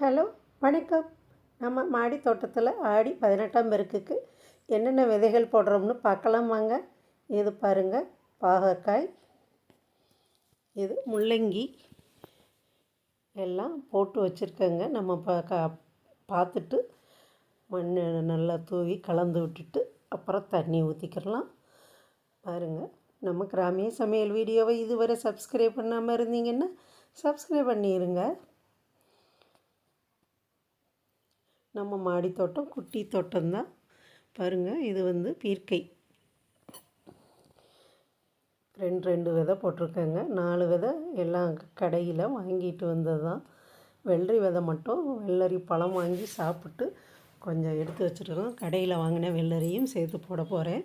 Hello வணக்கம். நம்ம மாடி தோட்டத்தில் ஆடி பதினெட்டாம் பெருக்குக்கு என்னென்ன விதைகள் போடுறோம்னு பார்க்கலாம் வாங்க. இது பாருங்கள் பாகற்காய் இது முள்ளங்கி எல்லாம் போட்டு வச்சுருக்கேங்க. நம்ம பா பார்த்துட்டு மண் நல்லா தூவி கலந்து விட்டுட்டு அப்புறம் தண்ணி ஊற்றிக்கிறலாம் பாருங்கள் நம்ம கிராமிய சமையல் வீடியோவை இதுவரை சப்ஸ்கிரைப் பண்ணாமல் இருந்தீங்கன்னா சப்ஸ்கிரைப் பண்ணிடுங்க நம்ம மாடி தோட்டம் குட்டி தோட்டம்தான் பாருங்கள் இது வந்து பீர்க்கை. ரெண்டு ரெண்டு விதை போட்டிருக்கேங்க. நாலு விதை எல்லாம் கடையில் வாங்கிட்டு வந்தது தான். வெள்ளரி விதை மட்டும் வெள்ளரி பழம் வாங்கி சாப்பிட்டு கொஞ்சம் எடுத்து வச்சுருக்கோம். கடையில் வாங்கின வெள்ளரியும் சேர்த்து போட போகிறேன்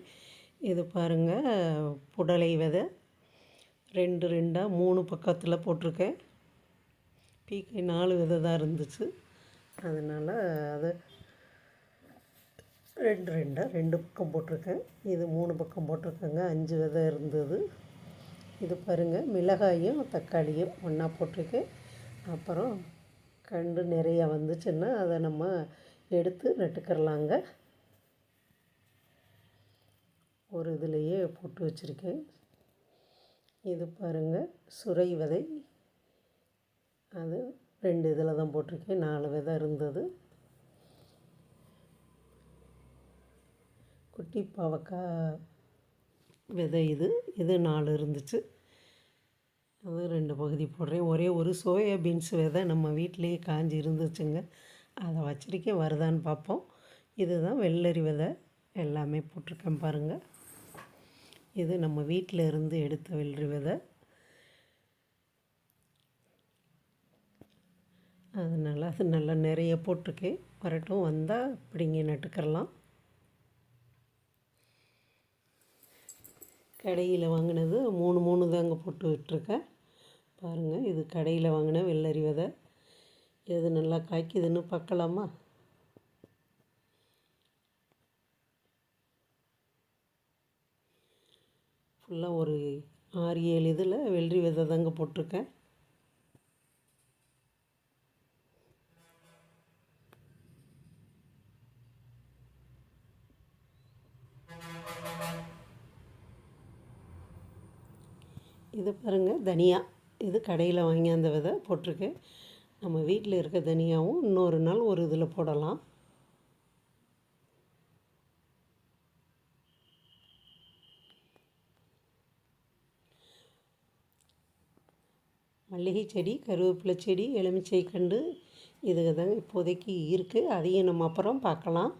இது பாருங்கள் புடலை விதை. ரெண்டு ரெண்டாக மூணு பக்கத்தில் போட்டிருக்கேன். பீக்கை நாலு விதை தான் இருந்துச்சு. அதனால் அது ரெண்டு ரெண்டாக ரெண்டு பக்கம் போட்டிருக்கேன். இது மூணு பக்கம் போட்டிருக்கேங்க. அஞ்சு விதை இருந்தது. இது பாருங்கள் மிளகாயும் தக்காளியும் ஒன்றா போட்டிருக்கேன். அப்புறம் கண்டு நிறையா வந்துச்சுன்னா அதை நம்ம எடுத்து நட்டுக்கிறலாங்க. ஒரு இதுலேயே போட்டு வச்சுருக்கேன். இது பாருங்கள் சுரை விதை. அது ரெண்டு இதில் தான் போட்டிருக்கேன் நாலு விதை இருந்தது. குட்டி பாவக்காய் விதை இது இது நாலு இருந்துச்சு. அது ரெண்டு பகுதி போடுறேன். ஒரே ஒரு சோயா பீன்ஸ் விதை நம்ம வீட்டிலேயே காஞ்சி இருந்துச்சுங்க. அதை வச்சிருக்கேன் வருதான்னு பார்ப்போம். இதுதான் வெள்ளரி விதை எல்லாமே போட்டிருக்கேன் பாருங்கள் இது நம்ம வீட்டில் இருந்து எடுத்த வெள்ளரி விதை. அதனால் அது நல்லா நிறைய போட்டிருக்கேன் வரட்டும் வந்தால் இப்படிங்க நட்டுக்கிறலாம். கடையில் வாங்கினது மூணு மூணு தாங்க போட்டு விட்டுருக்கேன் பாருங்கள் இது கடையில் வாங்கின வெள்ளரி விதை. எது நல்லா காய்க்குதுன்னு பார்க்கலாமா ஃபுல்லாக ஒரு ஆறு ஏழு இதில் வெள்ளரி விதை தாங்க போட்டிருக்கேன். இது பாருங்கள் தனியா. இது கடையில் வாங்கி அந்த விதை போட்டிருக்கேன் நம்ம வீட்டில் இருக்க தனியாவும் இன்னொரு நாள் ஒரு இதில் போடலாம். மல்லிகை செடி கருவேப்பிலை செடி எலுமிச்சை கண்டு இதுக்கு தாங்க இப்போதைக்கு இருக்குது அதையும் நம்ம அப்புறம் பார்க்கலாம்.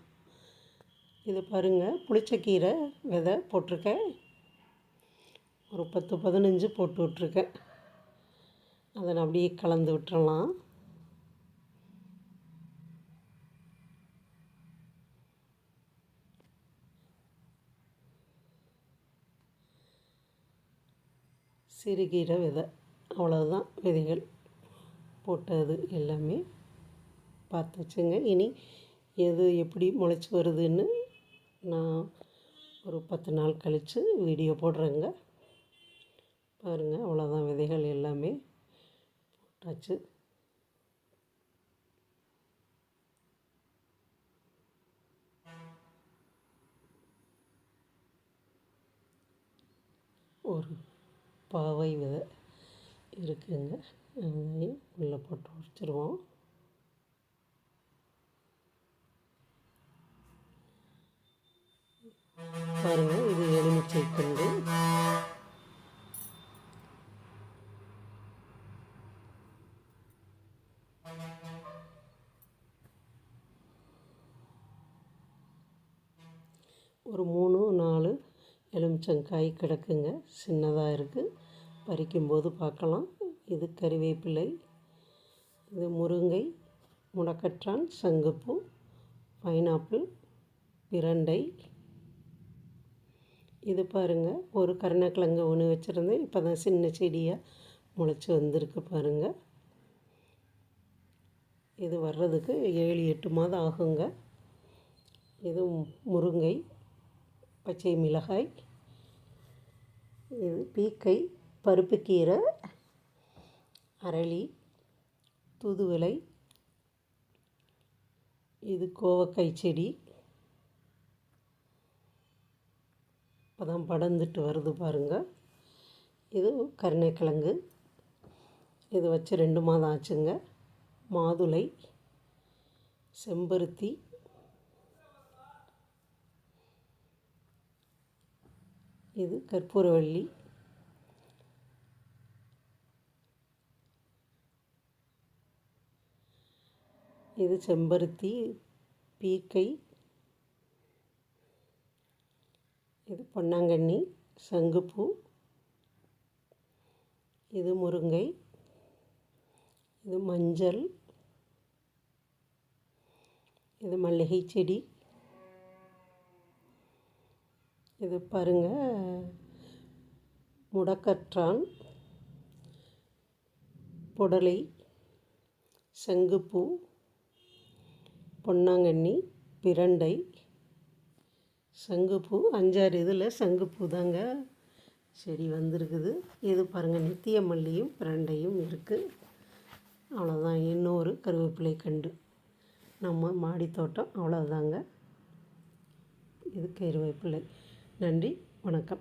இது பாருங்கள் புளிச்சக்கீரை விதை போட்டிருக்கேன். ஒரு பத்து பதினஞ்சு போட்டு விட்ருக்கேன் அதை அப்படியே கலந்து விட்டுறலாம். சிறுகீரை விதை அவ்வளோதான் விதைகள். போட்டது எல்லாமே பார்த்து வச்சுங்க. இனி எது எப்படி முளைச்சி வருதுன்னு நான் ஒரு பத்து நாள் கழித்து வீடியோ போடுறேங்க. பாருங்கள் அவ்வளோதான் விதைகள் எல்லாமே போட்டாச்சு. ஒரு பாவை விதை இருக்குங்க. அதையும் உள்ளே போட்டு உடச்சிருவோம். பாருங்கள் ஒரு மூணு நாலு எலுமிச்சங்காய் கிடக்குங்க. சின்னதாக இருக்குது பறிக்கும்போது பார்க்கலாம். இது கறிவேப்பிலை இது முருங்கை முடக்கற்றான் சங்குப்பூ பைனாப்பிள் பிரண்டை. இது பாருங்கள் ஒரு கருணக்கிழங்கு ஒன்று வச்சுருந்தேன். இப்போ தான் சின்ன செடியாக முளைச்சி வந்திருக்கு பாருங்கள் இது வர்றதுக்கு ஏழு எட்டு மாதம் ஆகுங்க. இது முருங்கை பச்சை மிளகாய் இது பீக்கை பருப்புக்கீரை அரளி தூதுவளை இது கோவக்காய் செடி. இப்போ தான் படர்ந்துட்டு வருது பாருங்கள் இது கருணைக்கிழங்கு. இது வச்சு ரெண்டு மாதம் ஆச்சுங்க. மாதுளை செம்பருத்தி இது கற்பூரவள்ளி இது செம்பருத்தி பீக்கை இது பொன்னாங்கண்ணி சங்குப்பூ இது முருங்கை. இது மஞ்சள். இது மல்லிகை செடி. இது பாருங்க முடக்கற்றான் புடலை சங்குப்பூ பொன்னாங்கண்ணி பிரண்டை சங்குப்பூ அஞ்சாறு இதில் சங்குப்பூ தாங்க செடி வந்திருக்குது. இது பாருங்கள் நித்திய மல்லியும் பிரண்டையும் இருக்குது அவ்வளோதான் இன்னொரு கருவேப்பிலை கண்டு. நம்ம மாடி தோட்டம் அவ்வளோதாங்க இது கருவேப்பிலை நன்றி. வணக்கம்.